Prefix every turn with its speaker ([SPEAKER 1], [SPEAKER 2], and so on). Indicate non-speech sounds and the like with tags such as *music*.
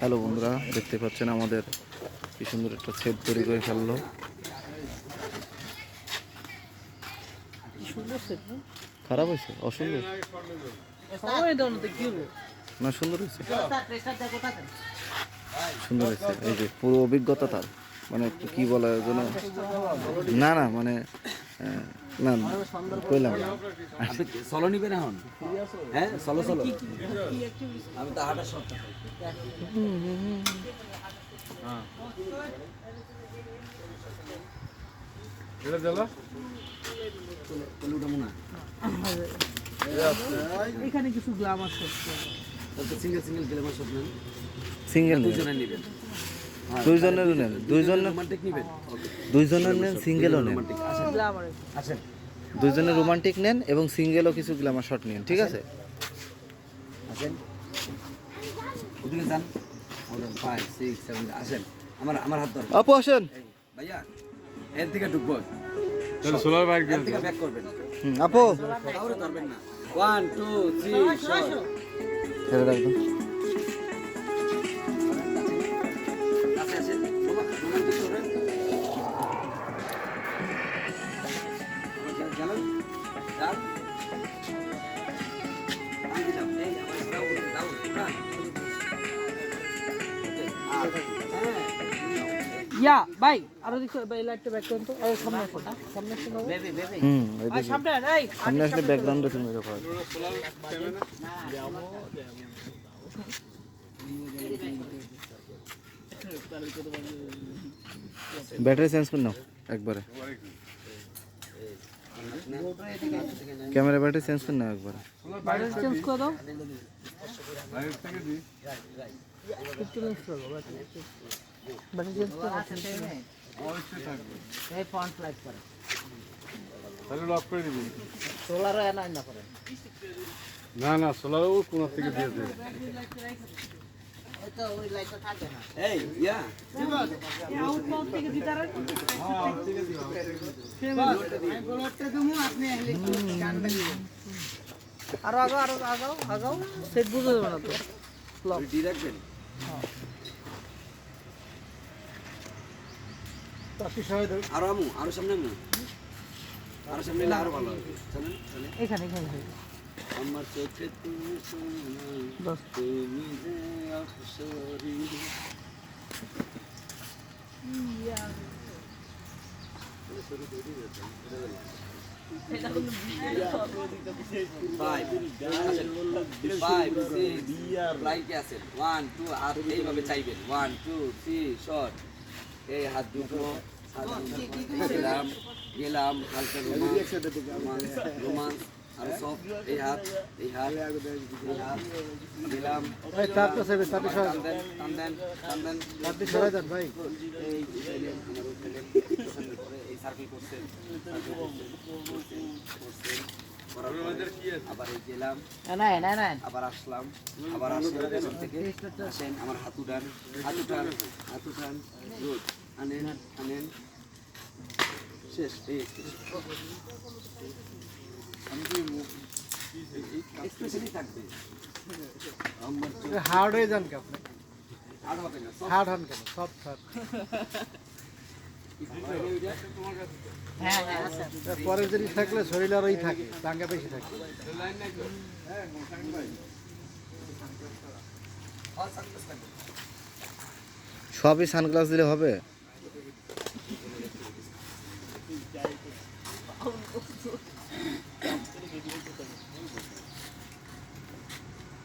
[SPEAKER 1] Hello বন্ধুরা দেখতে পাচ্ছেন আমাদের কি সুন্দর একটা ছেদ তৈরি করে ফেলল। খারাপ হয়েছে? অসুন্দর?
[SPEAKER 2] না
[SPEAKER 1] সুন্দর হয়েছে। সুন্দর হয়েছে। এই যে পুরো অভিজ্ঞতা তার। মানে একটু কি বলা যেন? না না মানে না না, কইলাম।
[SPEAKER 3] নিবেন এখন? হ্যাঁ সলো সলো আমি তো হাঁটা সব উঠাবো না
[SPEAKER 2] এখানে কিছু গ্লামার শট
[SPEAKER 3] সিঙ্গেল সিঙ্গেল গেলে আমার সব নেন
[SPEAKER 1] সিঙ্গেল
[SPEAKER 3] দুজনে নিবেন।
[SPEAKER 1] দুইজনেরও নেন দুইজনের
[SPEAKER 3] রোমান্টিক নিবেন?
[SPEAKER 1] দুইজনের নেন সিঙ্গেলও নেন।
[SPEAKER 3] রোমান্টিক আসেন।
[SPEAKER 2] গ্লামার
[SPEAKER 1] রোমান্টিক নেন এবং সিঙ্গেলও কিছু গ্ল্যামার শট নেন ঠিক আছে?
[SPEAKER 3] আসেন। ওদিকে যান। ফাইভ সিক্স সেভেন আসেন। আমার আমার হাত ধরেন।
[SPEAKER 1] আপু আসেন।
[SPEAKER 3] ভাইয়া এর থেকে ঢুকবো।
[SPEAKER 4] তাহলে সোলার বাইক
[SPEAKER 3] এর থেকে ব্যাক করবেন।
[SPEAKER 1] আপু।
[SPEAKER 3] ধরবেন না। ওয়ান টু থ্রি শট
[SPEAKER 2] ইয়া ভাই আরও দেখো ভাই লাইটটা ব্যাক করুন তো। এই সামনে আসো সামনে আসো না
[SPEAKER 3] বেবি বেবি।
[SPEAKER 1] হুম এই
[SPEAKER 2] সামনে এই
[SPEAKER 1] সামনে আসলে ব্যাকগ্রাউন্ডে তুমি দেখো ব্যাটারি চেঞ্জ করে নাও একবারে। ক্যামেরা ব্যাটারি চেঞ্জ করে নাও একবারে।
[SPEAKER 2] ব্যাটারি চেঞ্জ করে দাও।
[SPEAKER 4] বাইরের থেকে দিই তাহলে লক করে দিবি
[SPEAKER 2] সোলারও এনা না করে
[SPEAKER 4] না না সোলারও কোন থেকে দিয়ে
[SPEAKER 2] না
[SPEAKER 3] এই ইয়া
[SPEAKER 2] আউট পাউট থেকে দিতারে আরও আগাও আরও আগাও আগাও সেট বুঝে
[SPEAKER 3] ডি আরও আমু আরও সামনে আমু আরও সামনে এলে আরও ভালো হবে। চলেন চলেন।
[SPEAKER 2] এখানে এখানে এখানে।
[SPEAKER 3] আমার চোখে তুমি তুমি যে অপসরি ফাইভ ফাইভ সিক্স লাইকে আছেন। ওয়ান টু আর এইভাবে চাইবেন। ওয়ান টু থ্রি শর্ট এই হাত দুটো হাত গেলাম গেলাম হালকা রোমান্স রোমান্স আর সব এই হাত এই হাত এই হাত দেন
[SPEAKER 5] ভাই।
[SPEAKER 3] এই সার্কেল করছেন করছেন, আবার এই গেলাম আবার আসলাম আবার আসলাম পেছন থেকে আসেন আমার হাত উঠান হাত উঠান হাত উঠান গুড আনেন আনেন শেষ এই এক্সপ্রেশনই থাকবে
[SPEAKER 5] হার্ড হয়ে যান কে আপনি?
[SPEAKER 3] আর হবে না
[SPEAKER 5] হার্ড হন কেন? সব হার্ড। *laughs* পরের জিনিস থাকলে শরীর আরই থাকে টাঙ্গা বেশি থাকে।
[SPEAKER 1] সবই সানগ্লাস দিলে হবে?